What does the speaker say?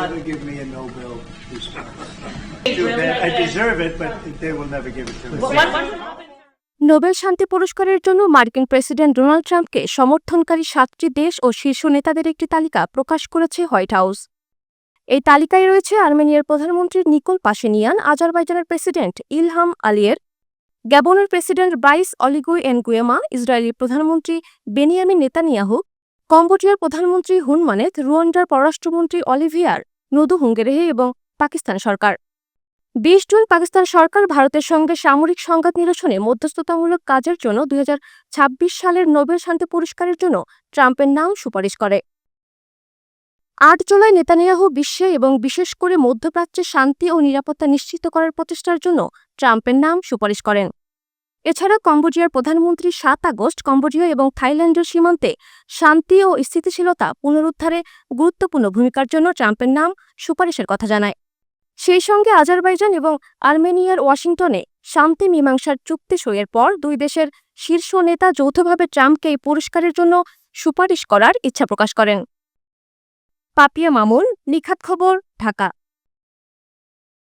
never give me a Nobel Peace Prize. I deserve it, but they will never give it to me. Nobel শান্তি পুরস্কারের জন্য মার্কিন president Donald ট্রাম্পকে সমর্থনকারী সাতটি দেশ ও শীর্ষ নেতাদের একটি তালিকা প্রকাশ করেছে হোয়াইট হাউস এই তালিকায় রয়েছে আর্মেনিয়ার প্রধানমন্ত্রী নিকোল পাশেনিয়ান আজারবাইজানের president Ilham আলিয়ের গ্যাবনের president Brice Oligui Nguema Israeli প্রধানমন্ত্রী বেনিয়ামিন নেতানিয়াহু কম্বোডিয়ার প্রধানমন্ত্রী হুন মানেত রুয়ান্ডার পররাষ্ট্রমন্ত্রী অলিভিয়ার নদু হুঙ্গেরেহে এবং পাকিস্তান সরকার। বিশ জুন পাকিস্তান সরকার ভারতের সঙ্গে সামরিক সংঘাত নিরসনে মধ্যস্থতামূলক কাজের জন্য দু হাজার ছাব্বিশ সালের নোবেল শান্তি পুরস্কারের জন্য ট্রাম্পের নাম সুপারিশ করে। আট জুলাই নেতানিয়াহু বিশ্বে এবং বিশেষ করে মধ্যপ্রাচ্যে শান্তি ও নিরাপত্তা নিশ্চিত করার প্রচেষ্টার জন্য ট্রাম্পের নাম সুপারিশ করেন। এছাড়া কম্বোডিয়ার প্রধানমন্ত্রী সাত আগস্ট কম্বোডিয়া এবং থাইল্যান্ডের সীমান্তে শান্তি ও স্থিতিশীলতা পুনরুদ্ধারে গুরুত্বপূর্ণ ভূমিকার জন্য ট্রাম্পের নাম সুপারিশের কথা জানায়। সেই সঙ্গে আজারবাইজান এবং আর্মেনিয়ার ওয়াশিংটনে শান্তি মীমাংসার চুক্তি সইয়ের পর দুই দেশের শীর্ষ নেতা যৌথভাবে ট্রাম্পকে এই পুরস্কারের জন্য সুপারিশ করার ইচ্ছা প্রকাশ করেন। পাপিয়া মামুন, নিখাত খবর, ঢাকা।